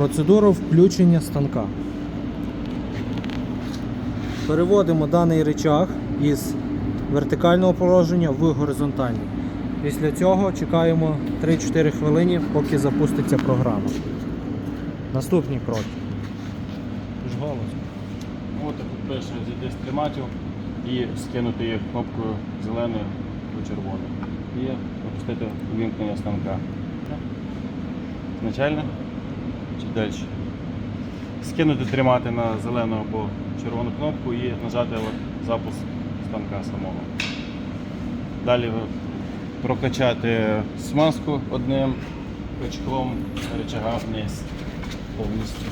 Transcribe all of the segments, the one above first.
Процедуру включення станка. Переводимо даний речах із вертикального положення в горизонтальне. Після цього чекаємо 3-4 хвилини, поки запуститься програма. Наступні кроки. Ж голос. От тут пише зійти з триматів і скинути їх кнопкою зеленою до червоної. І опустити увімкнення станка. Начально чи далі? Скинути тримати на зелену або червону кнопку і нажати от запуск станка самого. Далі прокачати смазку одним крючком рычага вниз повністю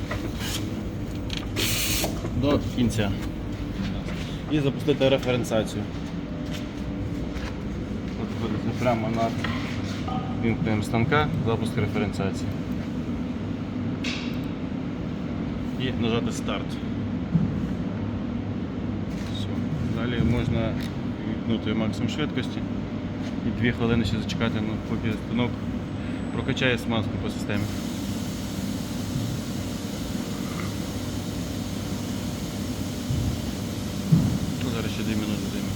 до кінця. І запустити референсацію. От прямо над вімкненням станка, запуск референсації. І нажати старт. Все. Далі можна вімкнути максимум швидкості і 2 хвилини ще зачекати, ну, поки станок прокачає смазку по системі. Ну, Зараз ще 2 минути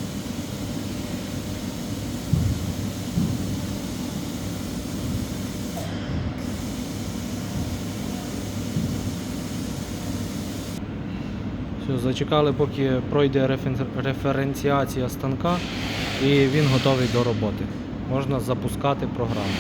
Все, зачекали, поки пройде референціація станка і він готовий до роботи. Можна запускати програму.